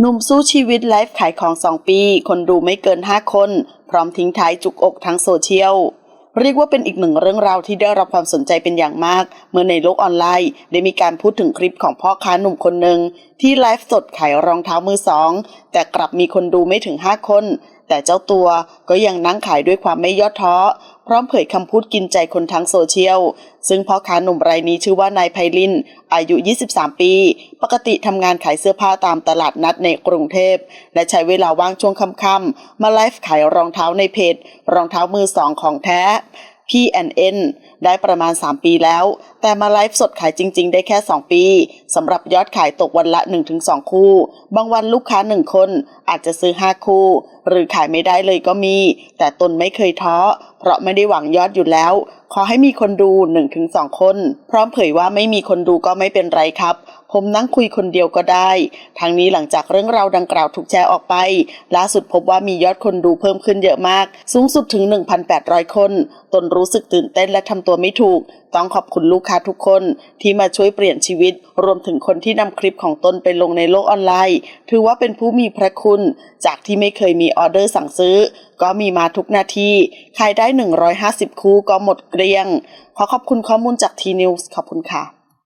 หนุ่มสู้ชีวิตไลฟ์ขายของ 2 ปี คนดูไม่เกิน 5 คน พร้อมทิ้งท้ายจุกอกทั้งโซเชียล เรียกว่าเป็นอีกหนึ่งเรื่องราวที่ได้รับความสนใจเป็นอย่างมาก เมื่อในโลกออนไลน์ ได้มีการพูดถึงคลิปของพ่อค้าหนุ่มคนหนึ่งที่ไลฟ์สดขายรองเท้ามือสอง แต่กลับมีคนดูไม่ถึง 5 คน แต่เจ้าตัวก็ยังนั่งขายด้วยความไม่ย่อท้อ พร้อมเผยคำพูดกินใจคนทั้งโซเชียล ซึ่งพ่อค้าหนุ่มรายนี้ชื่อว่านายไพลิน อายุ 23 ปี ปกติทำงานขายเสื้อผ้าตามตลาดนัดในกรุงเทพ และใช้เวลาว่างช่วงค่ำๆมาไลฟ์ขายรองเท้าในเพจ รองเท้ามือสองของแท้ P&N ได้ประมาณ 3 ปีแล้ว แต่มาไลฟ์สดขายจริง ๆ ได้แค่ 2 ปีสำหรับยอดขายตกวันละ 1-2 คู่ บางวันลูกค้า 1 คนอาจจะซื้อ 5 คู่ หรือขายไม่ได้เลยก็มี แต่ตนไม่เคยท้อเพราะไม่ได้หวังยอดอยู่แล้ว ขอให้มีคนดู 1-2 คน พร้อมเผยว่าไม่มีคนดูก็ไม่เป็นไรครับผมนั่งคุยคนเดียวก็ได้ทั้งนี้หลังจากเรื่องราวดังกล่าวถูกแชร์ออกไป ล่าสุดพบว่ามียอดคนดูเพิ่มขึ้นเยอะมาก สูงสุดถึง 1,800 คน ตนรู้สึกตื่นเต้นและทำตัวไม่ถูก ต้องขอบคุณลูกค้าทุกคนที่มาช่วยเปลี่ยนชีวิต รวมถึงคนที่นำคลิปของตนไปลงในโลกออนไลน์ ถือว่าเป็นผู้มีพระคุณ จากที่ไม่เคยมีออเดอร์สั่งซื้อ ก็มีมาทุกนาที ขายได้ 150 คู่ก็หมดเกลี้ยง ขอขอบคุณข้อมูลจากทีนิวส์ขอบคุณค่ะ